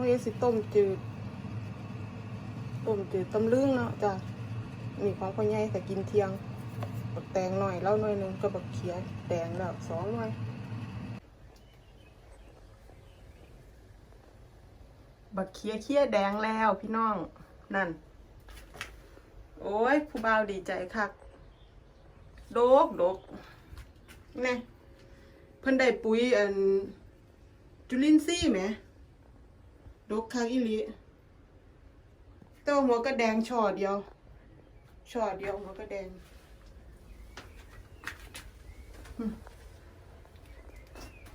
เขาเรียสิต้มจืด ต้มจืดตำลึงเนาะจ้ะนี่ของพ่อใหญ่แต่กินเที่ยงบักแตงหน่อยแล้วหน่อยหนึงก็บักเขียแตงแล้วสองหน่อยบักเขียเขียแดงแล้วพี่น้องนั่น โอ้ยผู้บ่าวดีใจคักโดกโดกนี่เพิ่นได้ปุ๋ยอันจุลินทรีย์แหม ดกคักอีหลีแตัวาหัวก็แดงช่อเดียว ช่อเดียวหัวก็แดงหึ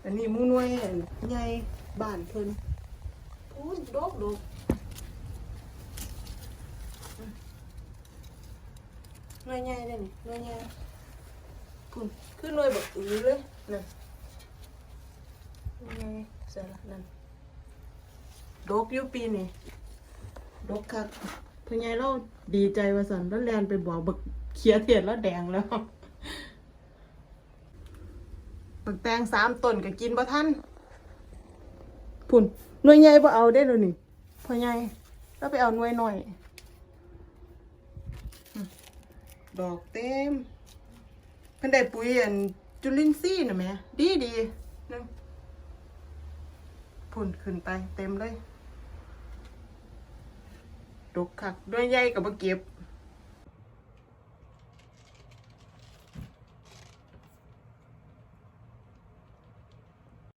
อันนี้หมูน้วยอันใหญ่บ้านเพิ่นพูดดกดกหน่วยใหญ่เลยนี่หน่วยใหญ่พุ่นคือหน่วยแบบอือเลยนั่นหน่วยใหญ่เสร็จละนั่น ดกอยู่ปีนี่ดกคักพ่อใหญ่เราดีใจว่าสันแล้วแลนไปบอกบักเขียเทียนแล้วแดงแล้วบักแตงสามต้นก็กินบ่ทันพุ่นหน่วยใหญ่บ่เอาได้แล้วนี่พ่อใหญ่แล้วไปเอาหน่วยหน่อย ดอกเต็มเพิ่นได้ปุ๋ยอันจุลินทรีย์น่ะแหม่ดีดีนึงพุ่นขึ้นไปเต็มเลย ดกคักด้วยใหญ่ก็บ่เก็บ